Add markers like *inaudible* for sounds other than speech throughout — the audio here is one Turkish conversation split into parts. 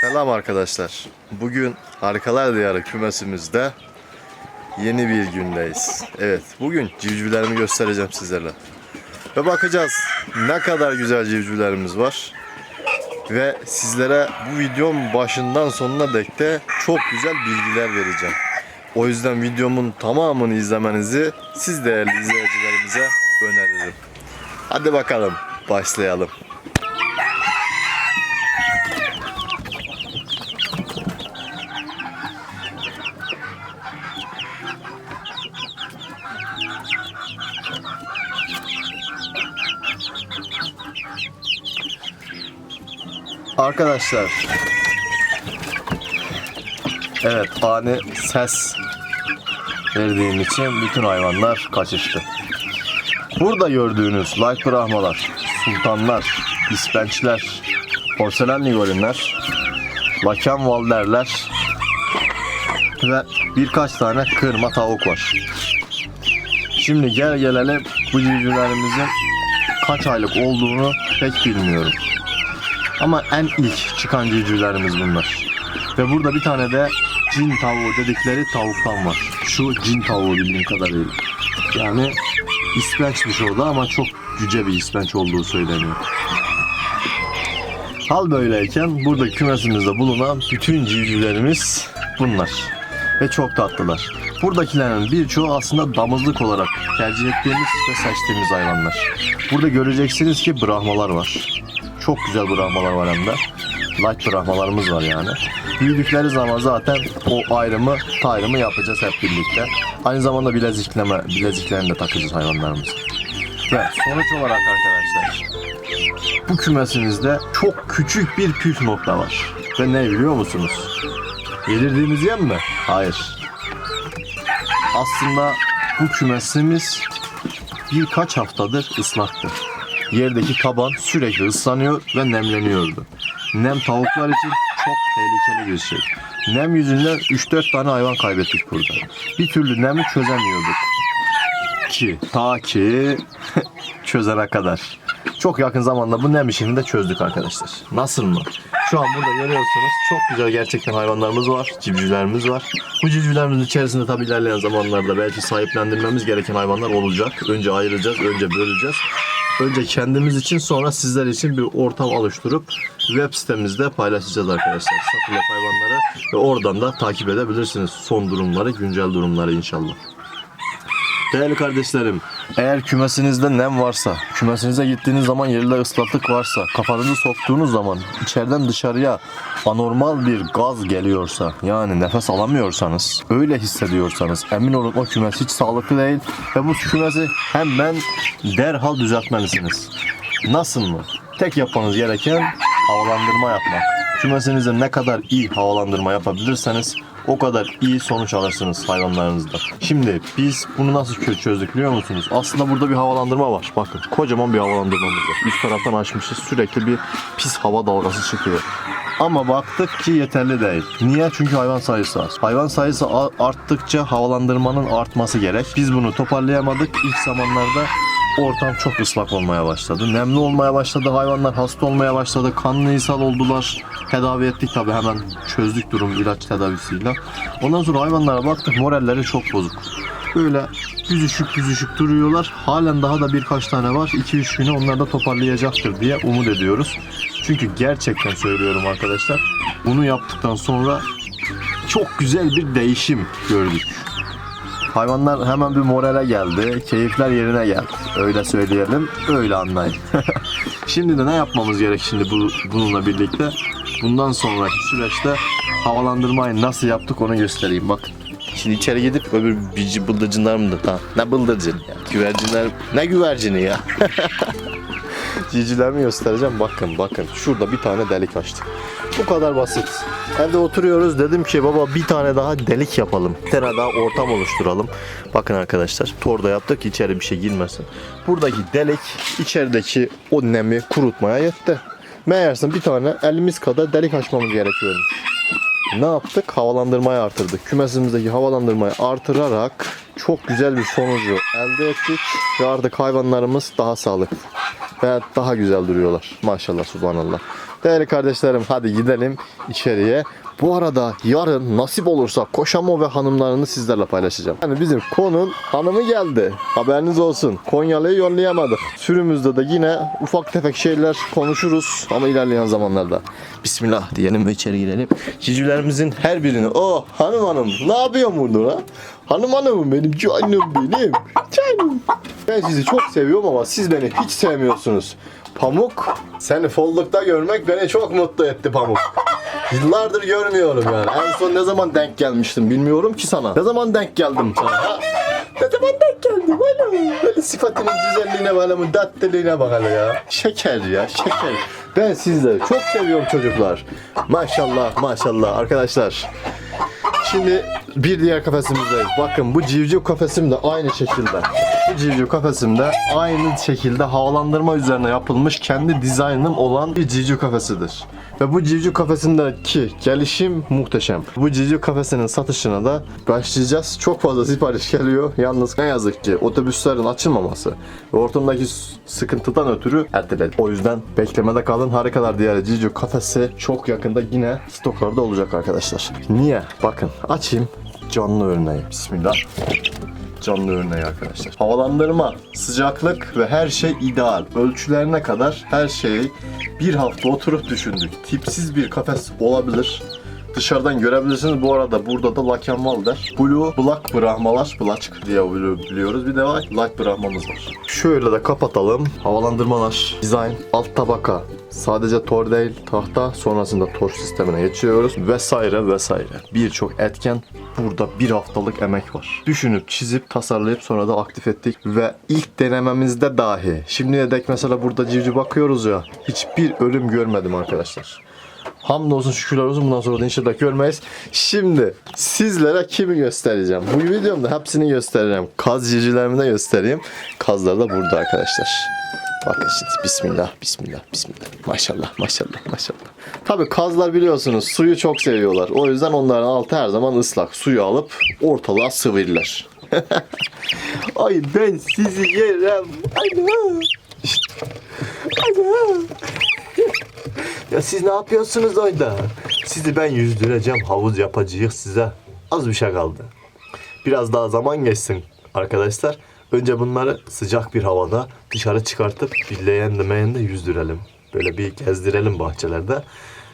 Selam arkadaşlar. Bugün Arkalar Diyarı kümesimizde yeni bir gündeyiz. Evet, bugün civcivlerimi göstereceğim sizlerle. Ve bakacağız ne kadar güzel civcivlerimiz var. Ve sizlere bu videonun başından sonuna dek de çok güzel bilgiler vereceğim. O yüzden videomun tamamını izlemenizi siz değerli izleyicilerimize öneririm. Hadi bakalım başlayalım. Arkadaşlar Evet ani ses verdiğim için bütün hayvanlar kaçıştı. Burada gördüğünüz light brahmalar, sultanlar, ispençler, porselen ligorinler, laken valderler ve birkaç tane kırma tavuk var. Şimdi gel gelelim bu civcivlerimizin kaç aylık olduğunu pek bilmiyorum. Ama en ilk çıkan civcivlerimiz bunlar. Ve burada bir tane de cin tavuğu dedikleri tavuktan var. Şu cin tavuğu bildiğim kadarıyla. Yani ispençmiş orada ama çok yüce bir ispenç olduğu söyleniyor. Hal böyleyken burada kümesimizde bulunan bütün civcivlerimiz bunlar. Ve çok tatlılar. Buradakilerin birçoğu aslında damızlık olarak tercih ettiğimiz ve seçtiğimiz hayvanlar. Burada göreceksiniz ki brahmalar var. Çok güzel brahmalar var hem de. Light brahmalarımız var yani. Büyüdükleri zaman zaten o ayrımı, tayrımı yapacağız hep birlikte. Aynı zamanda bilezikleme, bileziklerini de takacağız hayvanlarımız. Ve sonuç olarak arkadaşlar bu kümesimizde çok küçük bir püf nokta var. Ve ne biliyor musunuz? Yedirdiğimiz yem mi? Hayır. Aslında bu kümesimiz birkaç haftadır ıslaktı. Yerdeki taban sürekli ıslanıyor ve nemleniyordu. Nem tavuklar için çok tehlikeli bir şey. Nem yüzünden 3-4 tane hayvan kaybettik burada. Bir türlü nemi çözemiyorduk. Ki ta ki *laughs* çözene kadar. Çok yakın zamanda bu nem işini de çözdük arkadaşlar. Nasıl mı? Şu an burada görüyorsunuz çok güzel gerçekten hayvanlarımız var, civcivlerimiz var. Bu civcivlerimizin içerisinde tabii ilerleyen zamanlarda belki sahiplendirmemiz gereken hayvanlar olacak. Önce ayıracağız, önce böleceğiz. Önce kendimiz için sonra sizler için bir ortam oluşturup web sitemizde paylaşacağız arkadaşlar. Satılık hayvanları ve oradan da takip edebilirsiniz son durumları, güncel durumları inşallah. Değerli kardeşlerim, eğer kümesinizde nem varsa, kümesinize gittiğiniz zaman yerinde ıslaklık varsa, kafanızı soktuğunuz zaman içeriden dışarıya anormal bir gaz geliyorsa, yani nefes alamıyorsanız, öyle hissediyorsanız emin olun o kümes hiç sağlıklı değil ve bu kümesi hemen derhal düzeltmelisiniz. Nasıl mı? Tek yapmanız gereken havalandırma yapmak. Kümesinize ne kadar iyi havalandırma yapabilirseniz o kadar iyi sonuç alırsınız hayvanlarınızda. Şimdi biz bunu nasıl çözdük biliyor musunuz? Aslında burada bir havalandırma var. Bakın kocaman bir havalandırmamız var. Üst taraftan açmışız. Sürekli bir pis hava dalgası çıkıyor. Ama baktık ki yeterli değil. Niye? Çünkü hayvan sayısı az. Hayvan sayısı arttıkça havalandırmanın artması gerek. Biz bunu toparlayamadık. İlk zamanlarda ortam çok ıslak olmaya başladı. Nemli olmaya başladı. Hayvanlar hasta olmaya başladı. Kanlı ishal oldular. Tedavi ettik tabi hemen çözdük durum ilaç tedavisiyle. Ondan sonra hayvanlara baktık moralleri çok bozuk. Böyle büzüşük büzüşük duruyorlar. Halen daha da birkaç tane var. 2-3 güne onlar da toparlayacaktır diye umut ediyoruz. Çünkü gerçekten söylüyorum arkadaşlar. Bunu yaptıktan sonra çok güzel bir değişim gördük. Hayvanlar hemen bir morale geldi. Keyifler yerine geldi. Öyle söyleyelim. Öyle anlayın. *laughs* şimdi de ne yapmamız gerek şimdi bu, bununla birlikte? Bundan sonraki süreçte havalandırmayı nasıl yaptık onu göstereyim. Bak. Şimdi içeri gidip öbür bici bıldırcınlar mı da tamam. Ne bıldırcın ya? Güvercinler ne güvercini ya? *laughs* Cicilerimi göstereceğim. Bakın bakın. Şurada bir tane delik açtık. Bu kadar basit. Evde oturuyoruz. Dedim ki baba bir tane daha delik yapalım. Bir tane daha ortam oluşturalım. Bakın arkadaşlar. Torda yaptık. içeri bir şey girmesin. Buradaki delik içerideki o nemi kurutmaya yetti. Meğerse bir tane elimiz kadar delik açmamız gerekiyormuş. Ne yaptık? Havalandırmayı artırdık. Kümesimizdeki havalandırmayı artırarak çok güzel bir sonucu elde ettik ve artık hayvanlarımız daha sağlıklı. ve daha güzel duruyorlar. Maşallah subhanallah. Değerli kardeşlerim hadi gidelim içeriye. Bu arada yarın nasip olursa Koşamo ve hanımlarını sizlerle paylaşacağım. Yani bizim konun hanımı geldi. Haberiniz olsun. Konyalı'yı yollayamadık. Sürümüzde de yine ufak tefek şeyler konuşuruz ama ilerleyen zamanlarda. Bismillah diyelim ve içeri girelim. Civcivlerimizin her birini oh hanım hanım ne yapıyorsun burada lan? Hanım hanımım benim canım benim. Canım. Ben sizi çok seviyorum ama siz beni hiç sevmiyorsunuz. Pamuk, seni follukta görmek beni çok mutlu etti Pamuk. Yıllardır görmüyorum yani. En son ne zaman denk gelmiştim bilmiyorum ki sana. Ne zaman denk geldim sana? ha? Ne zaman denk geldim hala? Böyle sıfatının güzelliğine böyle müddetliliğine bak hele ya. Şeker ya şeker. Ben sizleri çok seviyorum çocuklar. Maşallah maşallah arkadaşlar. Şimdi bir diğer kafesimizdeyiz. Bakın bu civciv kafesim de aynı şekilde. Bu civciv kafesimde aynı şekilde havalandırma üzerine yapılmış kendi dizaynım olan bir civciv kafesidir. Ve bu civciv kafesindeki gelişim muhteşem. Bu civciv kafesinin satışına da başlayacağız. Çok fazla sipariş geliyor. Yalnız ne yazık ki otobüslerin açılmaması ve ortamdaki sıkıntıdan ötürü erteledi. O yüzden beklemede kalın. Harikalar Diyarı Civciv kafesi çok yakında yine stoklarda olacak arkadaşlar. Niye? Bakın açayım canlı örneği. Bismillah canlı örneği arkadaşlar. Havalandırma, sıcaklık ve her şey ideal. Ölçülerine kadar her şeyi bir hafta oturup düşündük. Tipsiz bir kafes olabilir. Dışarıdan görebilirsiniz. Bu arada burada da Lakenvalder. Blue Black Brahmalar. Black diye biliyoruz. Bir de Black Brahmamız var. Şöyle de kapatalım. Havalandırmalar, dizayn, alt tabaka. Sadece tor değil, tahta. Sonrasında tor sistemine geçiyoruz. Vesaire vesaire. Birçok etken burada bir haftalık emek var. Düşünüp, çizip, tasarlayıp sonra da aktif ettik. Ve ilk denememizde dahi. Şimdiye dek mesela burada civciv bakıyoruz ya. Hiçbir ölüm görmedim arkadaşlar. Hamdolsun şükürler olsun bundan sonra da inşallah görmeyiz. Şimdi sizlere kimi göstereceğim? Bu videomda hepsini göstereceğim. Kaz civcivlerimi de göstereyim. Kazlar da burada arkadaşlar. Bakın şimdi bismillah bismillah bismillah. Maşallah maşallah maşallah. Tabi kazlar biliyorsunuz suyu çok seviyorlar. O yüzden onların altı her zaman ıslak. Suyu alıp ortalığa sıvırlar. *laughs* Ay ben sizi yerim. Ana. Ana. Ya siz ne yapıyorsunuz orada? Sizi ben yüzdüreceğim, havuz yapacağız size. Az bir şey kaldı. Biraz daha zaman geçsin arkadaşlar. Önce bunları sıcak bir havada dışarı çıkartıp bir leğende meğende yüzdürelim. Böyle bir gezdirelim bahçelerde.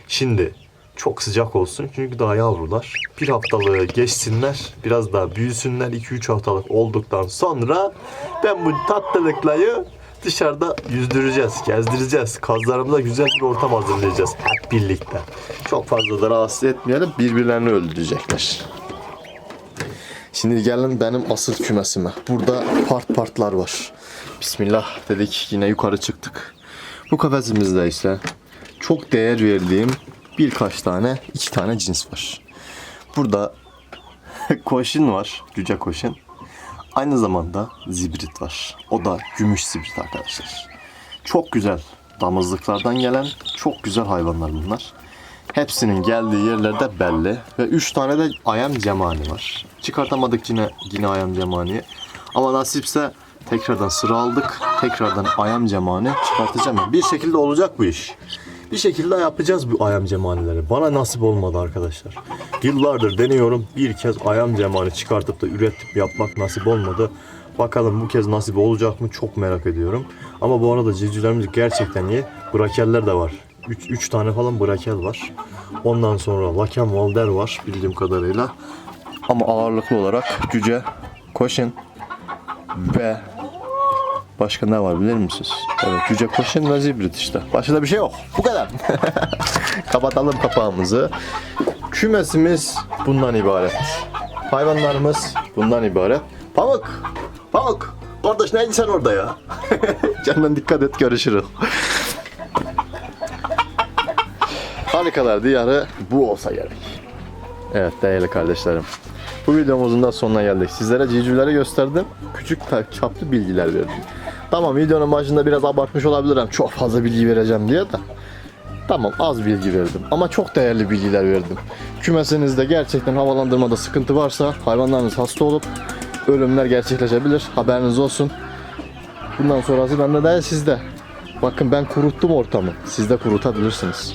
Şimdi çok sıcak olsun çünkü daha yavrular. Bir haftalığı geçsinler, biraz daha büyüsünler. 2-3 haftalık olduktan sonra ben bu tatlılıklayı dışarıda yüzdüreceğiz, gezdireceğiz. Kazlarımıza güzel bir ortam hazırlayacağız hep birlikte. Çok fazla da rahatsız etmeyelim, birbirlerini öldürecekler. Şimdi gelin benim asıl kümesime. Burada part partlar var. Bismillah dedik yine yukarı çıktık. Bu kafesimizde ise çok değer verdiğim birkaç tane, iki tane cins var. Burada *laughs* koşun var, cüce koşun. Aynı zamanda zibrit var. O da gümüş zibrit arkadaşlar. Çok güzel damızlıklardan gelen çok güzel hayvanlar bunlar. Hepsinin geldiği yerlerde belli. Ve 3 tane de ayam cemani var. Çıkartamadık yine, yine ayam cemaniyi. Ama nasipse tekrardan sıra aldık. Tekrardan ayam cemani çıkartacağım. Bir şekilde olacak bu iş. Bir şekilde yapacağız bu ayam cemanileri. Bana nasip olmadı arkadaşlar. Yıllardır deniyorum. Bir kez ayam cemani çıkartıp da üretip yapmak nasip olmadı. Bakalım bu kez nasip olacak mı çok merak ediyorum. Ama bu arada civcivlerimiz gerçekten iyi. Brakeller de var. 3 tane falan brakel var. Ondan sonra Laken Valder var bildiğim kadarıyla. Ama ağırlıklı olarak cüce, koşun ve başka ne var bilir misiniz? Evet cüce koşun ve zibrit işte. Başka da bir şey yok. Bu kadar. *laughs* Kapatalım kapağımızı. Kümesimiz bundan ibaret. Hayvanlarımız bundan ibaret. Pamuk! Pamuk! Kardeş neydi sen orada ya? *laughs* Canına dikkat et görüşürüz. Harikalar diyarı bu olsa gerek. Evet değerli kardeşlerim. Bu videomuzun da sonuna geldik. Sizlere civcivleri gösterdim. Küçük çaplı bilgiler verdim. Tamam videonun başında biraz abartmış olabilirim. Çok fazla bilgi vereceğim diye de. Tamam az bilgi verdim ama çok değerli bilgiler verdim. Kümesinizde gerçekten havalandırmada sıkıntı varsa hayvanlarınız hasta olup ölümler gerçekleşebilir. Haberiniz olsun. Bundan sonrası bende değil sizde. Bakın ben kuruttum ortamı. Siz de kurutabilirsiniz.